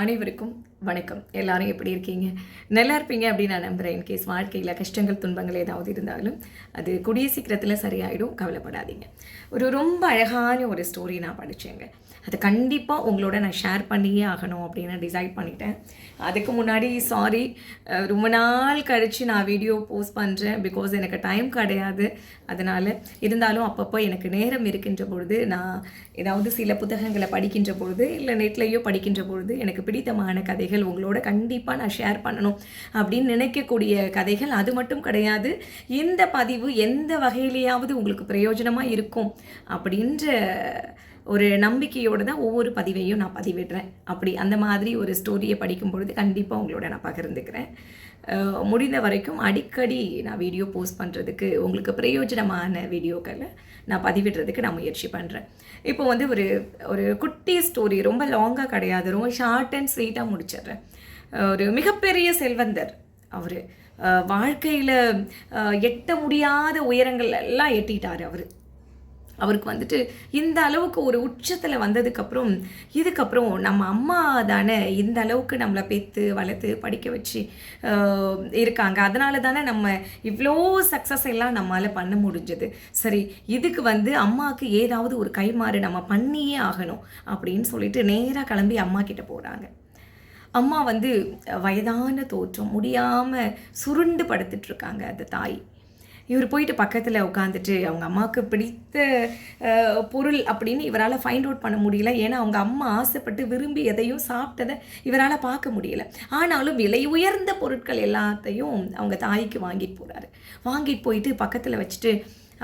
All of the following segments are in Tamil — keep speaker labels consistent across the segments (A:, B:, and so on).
A: அனைவருக்கும் வணக்கம். எல்லாரும் எப்படி இருக்கீங்க? நல்லா இருப்பீங்க அப்படின்னு நான் நம்புகிறேன் இன்கேஸ் வாழ்க்கையில் கஷ்டங்கள் துன்பங்கள் ஏதாவது இருந்தாலும் அது கூடிய சீக்கிரத்தில் சரியாயிடும். கவலைப்படாதீங்க. ஒரு ரொம்ப அழகான ஒரு ஸ்டோரி நான் படித்தேங்க அது கண்டிப்பாக உங்களோட நான் ஷேர் பண்ணியே ஆகணும் அப்படின்னு டிசைட் பண்ணிட்டேன். அதுக்கு முன்னாடி சாரி ரொம்ப நாள் கழித்து நான் வீடியோ போஸ்ட் பண்ணுறேன் பிகாஸ் எனக்கு டைம் கிடையாது. அதனால் இருந்தாலும் அப்பப்போ எனக்கு நேரம் இருக்கின்ற பொழுது நான் ஏதாவது சில புத்தகங்களை படிக்கின்ற பொழுது இல்லை நெட்லேயோ படிக்கின்ற பொழுது எனக்கு பிடித்தமான கதைகள் உங்களோட கண்டிப்பாக நான் ஷேர் பண்ணணும் அப்படின்னு நினைக்கக்கூடிய கதைகள் அது மட்டும் கிடையாது. இந்த பதிவு எந்த வகையிலேயாவது உங்களுக்கு பிரயோஜனமாக இருக்கும் அப்படின்ற ஒரு நம்பிக்கையோடு தான் ஒவ்வொரு பதிவையும் நான் பதிவிடுறேன். அப்படி அந்த மாதிரி ஒரு ஸ்டோரியை படிக்கும் பொழுது கண்டிப்பாக உங்களோட நான் பகிர்ந்துக்கிறேன். முடிந்த வரைக்கும் அடிக்கடி நான் வீடியோ போஸ்ட் பண்ணுறதுக்கு உங்களுக்கு பிரயோஜனமான வீடியோக்களை நான் பதிவிடுறதுக்கு நான் முயற்சி பண்ணுறேன் இப்போ வந்து ஒரு ஒரு குட்டி ஸ்டோரி ரொம்ப லாங்காக கிடையாது ரொம்ப ஷார்ட் அண்ட் ஸ்வீட்டாக முடிச்சிடுறேன். ஒரு மிகப்பெரிய செல்வந்தர் அவர். வாழ்க்கையில் எட்ட முடியாத உயரங்கள் எல்லாம் எட்டிட்டார் அவர். அவருக்கு வந்துட்டு இந்த அளவுக்கு ஒரு உச்சத்தில் வந்ததுக்கப்புறம் இதுக்கப்புறம் நம்ம அம்மா தானே இந்த அளவுக்கு நம்மளை பெற்று வளர்த்து படிக்க வச்சு இருக்காங்க. அதனால தானே நம்ம இவ்வளோ சக்ஸஸ் எல்லாம் நம்மளால் பண்ண முடிஞ்சது. சரி இதுக்கு வந்து அம்மாவுக்கு ஏதாவது ஒரு கைமாறு நம்ம பண்ணியே ஆகணும் அப்படின்னு சொல்லிட்டு நேராக கிளம்பி அம்மா கிட்ட போகிறாங்க அம்மா வந்து வயதான தோற்றம் முடியாமல் சுருண்டு படுத்துட்ருக்காங்க அந்த தாய். இவர் போயிட்டு பக்கத்தில் உட்காந்துட்டு அவங்க அம்மாவுக்கு பிடித்த பொருள் அப்படின்னு இவரால் ஃபைண்ட் அவுட் பண்ண முடியல. ஏன்னா அவங்க அம்மா ஆசைப்பட்டு விரும்பி எதையும் சாப்பிட்டதை இவரால் பார்க்க முடியல. ஆனாலும் விலை உயர்ந்த பொருட்கள் எல்லாத்தையும் அவங்க தாய்க்கு வாங்கிட்டு போகிறாரு வாங்கிட்டு போயிட்டு பக்கத்தில் வச்சுட்டு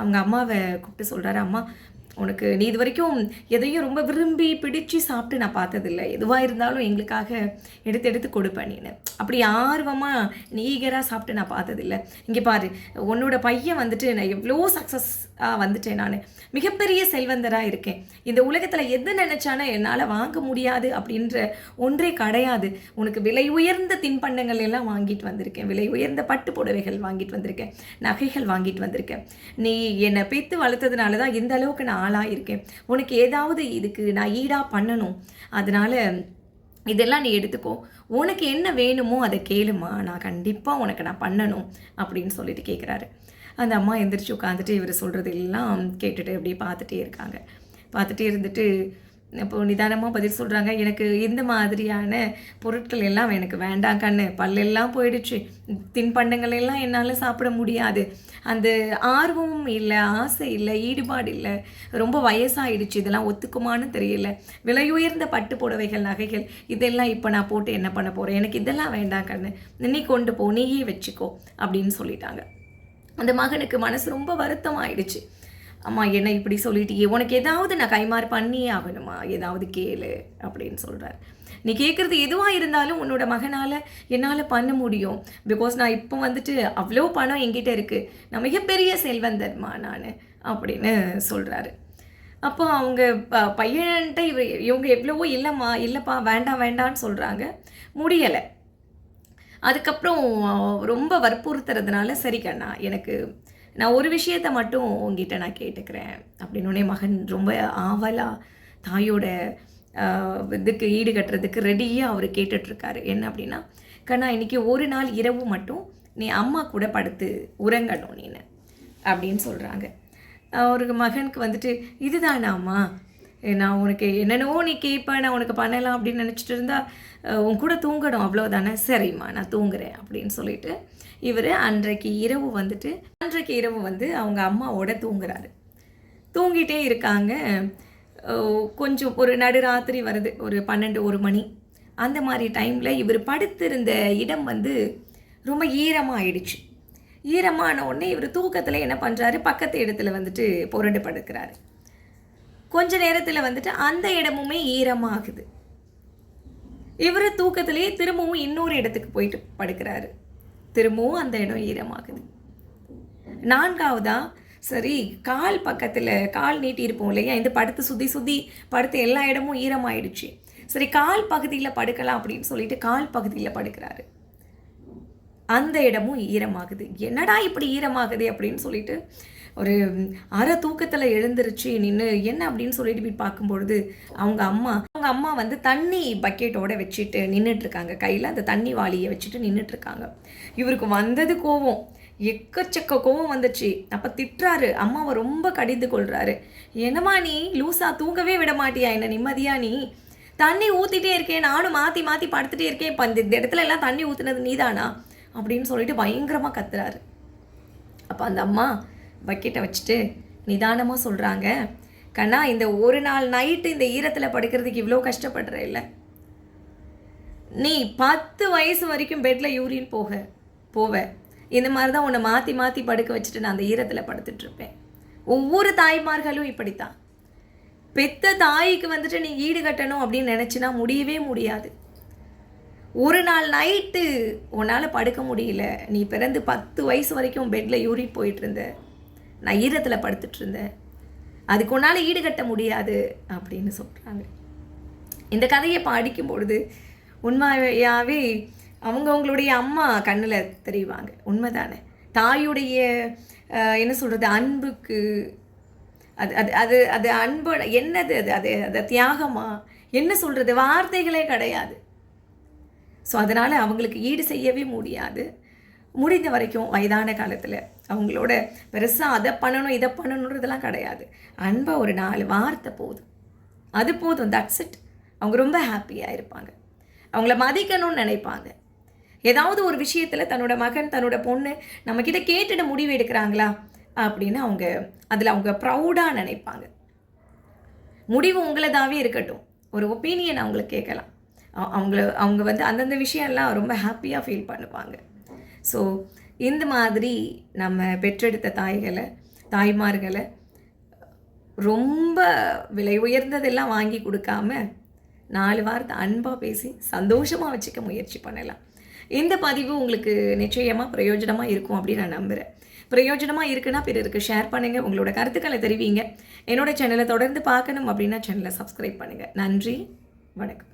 A: அவங்க அம்மாவை கூப்பிட்டு சொல்கிறாரு அம்மா உனக்கு நீ இது வரைக்கும் எதையும் ரொம்ப விரும்பி பிடிச்சு சாப்பிட்டு நான் பார்த்ததில்ல. எதுவாக இருந்தாலும் எங்களுக்காக எடுத்து எடுத்து கொடுப்பேன் நீனு. அப்படி ஆர்வமாக நீ ஈகராக சாப்பிட்டு நான் பார்த்ததில்ல. இங்கே பாரு உன்னோட பையன் வந்துட்டு நான் எவ்வளோ சக்ஸஸாக வந்துட்டேன் நான். மிகப்பெரிய செல்வந்தராக இருக்கேன். இந்த உலகத்தில் எது நினச்சானா என்னால் வாங்க முடியாது அப்படின்ற ஒன்றே கிடையாது. உனக்கு விலை உயர்ந்த தின்பண்டங்கள் எல்லாம் வாங்கிட்டு வந்திருக்கேன். விலை உயர்ந்த பட்டு புடவைகள் வாங்கிட்டு வந்திருக்கேன். நகைகள் வாங்கிட்டு வந்திருக்கேன். நீ என்னை பெற்று வளர்த்ததுனால தான் இந்த அளவுக்கு நான் ஆளாக இருக்கேன் உனக்கு ஏதாவது இதுக்கு நான் ஈடாக பண்ணணும். அதனால் இதெல்லாம் நீ எடுத்துக்கோ. உனக்கு என்ன வேணுமோ அதை கேளுமா நான் கண்டிப்பாக உனக்கு நான் பண்ணணும் அப்படின்னு சொல்லிட்டு கேட்குறாரு அந்த அம்மா எந்திரிச்சு உட்காந்துட்டு இவர் சொல்கிறது எல்லாம் கேட்டுட்டு அப்படியே பார்த்துட்டே இருக்காங்க. பார்த்துட்டே இருந்துட்டு இப்போ நிதானமாக பதில் சொல்கிறாங்க எனக்கு இந்த மாதிரியான பொருட்கள் எல்லாம் எனக்கு வேண்டாம் கண்ணு. பல்லெல்லாம் போயிடுச்சு. தின்பண்டங்கள் எல்லாம் என்னால் சாப்பிட முடியாது. அந்த ஆர்வமும் இல்லை ஆசை இல்லை ஈடுபாடு இல்லை ரொம்ப வயசாயிடுச்சு இதெல்லாம் ஒத்துக்குமான்னு தெரியல. விலையுயர்ந்த பட்டு புடவைகள் நகைகள் இதெல்லாம் இப்போ நான் போட்டு என்ன பண்ண போகிறேன் எனக்கு இதெல்லாம் வேண்டாம் கண்ணு. நீ கொண்டு போ நீயே வச்சுக்கோ அப்படின்னு சொல்லிட்டாங்க. அந்த மகனுக்கு மனசு ரொம்ப வருத்தம் ஆயிடுச்சு அம்மா என்ன இப்படி சொல்லிட்டியே? உனக்கு ஏதாவது நான் கைமாறு பண்ணியே ஆகணுமா? ஏதாவது கேளு அப்படின்னு சொல்கிறார் நீ கேட்குறது எதுவாக இருந்தாலும் உன்னோட மகனால் என்னால் பண்ண முடியும். பிகாஸ் நான் இப்போ வந்துட்டு அவ்வளோ பணம் என்கிட்ட இருக்குது நான் மிகப்பெரிய செல்வந்தர்மா நான் அப்படின்னு சொல்கிறாரு அப்போ அவங்க ப- பையன்கிட்ட இவ இவங்க எவ்வளவோ இல்லைம்மா இல்லைப்பா வேண்டாம் வேண்டான்னு சொல்கிறாங்க முடியலை. அதுக்கப்புறம் ரொம்ப வற்புறுத்துறதுனால சரி கண்ணா எனக்கு நான் ஒரு விஷயத்தை மட்டும் உங்ககிட்ட நான் கேட்டுக்கிறேன். அப்படின்னு உடனே மகன் ரொம்ப ஆவலாக தாயோட இதுக்கு ஈடு கட்டுறதுக்கு ரெடியாக அவர் கேட்டுட்ருக்காரு. என்ன அப்படின்னா கண்ணா இன்னைக்கு ஒரு நாள் இரவு மட்டும் நீ அம்மா கூட படுத்து உறங்கணும் நீனு அப்படின்னு சொல்கிறாங்க அவருக்கு மகனுக்கு வந்துட்டு இதுதானாம்மா நான் உனக்கு என்னென்னவோ நீ கேட்ப நான் உனக்கு பண்ணலாம் அப்படின்னு நினச்சிட்டு இருந்தா உன் கூட தூங்கணும் அவ்வளோதானே சரிம்மா நான் தூங்குறேன் அப்படின்னு சொல்லிட்டு இவர் அன்றைக்கு இரவு வந்துட்டு அன்றைக்கு இரவு வந்து அவங்க அம்மாவோட தூங்குறாரு. தூங்கிட்டே இருக்காங்க. கொஞ்சம் ஒரு நடுராத்திரி வருது ஒரு பன்னெண்டு ஒரு மணி. அந்த மாதிரி டைமில் இவர் படுத்திருந்த இடம் வந்து ரொம்ப ஈரமாக ஆயிடுச்சு. ஈரமான உடனே இவர் தூக்கத்தில் என்ன பண்ணுறாரு பக்கத்து இடத்துல வந்துட்டு புரண்டு படுக்கிறாரு. கொஞ்ச நேரத்தில் வந்துட்டு அந்த இடமுமே ஈரமாகுது. இவர் தூக்கத்திலேயே திரும்பவும் இன்னொரு இடத்துக்கு போயிட்டு படுக்கிறாரு. திரும்பவும் அந்த இடம் ஈரமாகுது. நான்காவதா சரி கால் பக்கத்தில் கால் நீட்டி இருப்போம் இல்லையா? இந்த படுத்து சுற்றி சுற்றி படுத்து எல்லா இடமும் ஈரமாயிடுச்சு. சரி கால் பகுதியில் படுக்கலாம் அப்படின்னு சொல்லிட்டு கால் பகுதியில் படுக்கிறாரு. அந்த இடமும் ஈரமாகுது. என்னடா இப்படி ஈரமாகுது அப்படின்னு சொல்லிட்டு ஒரு அரை தூக்கத்தில் எழுந்திருச்சு நின்று என்ன? அப்படின்னு சொல்லிட்டு போய் பார்க்கும்பொழுது அவங்க அம்மா அவங்க அம்மா வந்து தண்ணி பக்கெட்டோட வச்சுட்டு நின்றுட்டு இருக்காங்க கையில் அந்த தண்ணி வாளியை வச்சுட்டு நின்றுட்டு இருக்காங்க இவருக்கு வந்தது கோவம். எக்கச்சக்க கோவம் வந்துச்சு. அப்போ திட்டுறாரு. அம்மாவை ரொம்ப கடிந்து கொள்கிறாரு என்னம்மா நீ? லூசா தூங்கவே விட மாட்டியா? என்ன நிம்மதியா நீ? தண்ணி ஊற்றிட்டே இருக்கேன். நானும் மாற்றி மாற்றி படுத்துட்டே இருக்கேன். இப்போ இந்த இடத்துல எல்லாம் தண்ணி ஊற்றுனது நீதானா? அப்படின்னு சொல்லிட்டு பயங்கரமாக கத்துறாரு. அப்போ அந்த அம்மா பக்கெட்டை வச்சுட்டு நிதானமாக சொல்கிறாங்க கண்ணா இந்த ஒரு நாள் நைட்டு இந்த ஈரத்தில் படுக்கிறதுக்கு இவ்வளோ கஷ்டப்படுற இல்லை. நீ பத்து வயசு வரைக்கும் பெட்டில் யூரின் போக போவ. இந்த மாதிரி தான் உன்னை மாற்றி மாற்றி படுக்க வச்சுட்டு நான் அந்த ஈரத்தில் படுத்துட்ருப்பேன் ஒவ்வொரு தாய்மார்களும் இப்படித்தான். பெத்த தாய்க்கு வந்துட்டு நீ ஈடு கட்டணும் அப்படின்னு நினச்சினா முடியவே முடியாது. ஒரு நாள் நைட்டு உன்னால் படுக்க முடியல. நீ பிறந்து பத்து வயசு வரைக்கும் பெட்டில் யூரின் போயிட்டு இருந்த. நான் ஈரத்தில் படுத்துட்டு இருந்தேன் அதுக்கு உன்னால் ஈடுகட்ட முடியாது அப்படின்னு சொல்கிறாங்க இந்த கதையை படிக்கும் பொழுது உண்மையாகவே அவங்கவுங்களுடைய அம்மா கண்ணில் தெரிவாங்க உண்மைதானே? தாயுடைய என்ன சொல்கிறது அன்புக்கு அது அது அது அது அன்பு என்னது அது? அது அது தியாகமா? என்ன சொல்கிறது வார்த்தைகளே கிடையாது. ஸோ அதனால் அவங்களுக்கு ஈடு செய்யவே முடியாது. முடிந்த வரைக்கும் வயதான காலத்தில் அவங்களோட பெருசாக அதை பண்ணணும் இதை பண்ணணுன்றதெல்லாம் கிடையாது. அன்பாக ஒரு நாலு வார்த்தை போதும். அது போதும் தட்ஸ் இட் அவங்க ரொம்ப ஹாப்பியாக இருப்பாங்க. அவங்கள மதிக்கணும்னு நினைப்பாங்க. ஏதாவது ஒரு விஷயத்தில் தன்னோட மகன் தன்னோட பொண்ணு நம்மக்கிட்ட கேட்டுட்டு முடிவு எடுக்கிறாங்களா அப்படின்னு அவங்க அதில் அவங்க ப்ரௌடாக நினைப்பாங்க. முடிவு உங்களதாவே இருக்கட்டும். ஒரு ஒப்பீனியன் அவங்கள கேட்கலாம். அவங்கள அவங்க வந்து அந்தந்த விஷயம்லாம் ரொம்ப ஹாப்பியாக ஃபீல் பண்ணுவாங்க. ஸோ இந்த மாதிரி நம்ம பெற்றெடுத்த தாய்களை தாய்மார்களை ரொம்ப விலை உயர்ந்ததெல்லாம் வாங்கி கொடுக்காம நாலு வாரத்தை அன்பாக பேசி சந்தோஷமாக வச்சுக்க முயற்சி பண்ணலாம். இந்த பதிவு உங்களுக்கு நிச்சயமாக பிரயோஜனமாக இருக்கும் அப்படின்னு நான் நம்புகிறேன் பிரயோஜனமாக இருக்குன்னா பிறருக்கு ஷேர் பண்ணுங்கள் உங்களோட கருத்துக்களை தெரிவிங்க. என்னோட சேனலை தொடர்ந்து பார்க்கணும் அப்படின்னா சேனலை சப்ஸ்கிரைப் பண்ணுங்கள் நன்றி. வணக்கம்.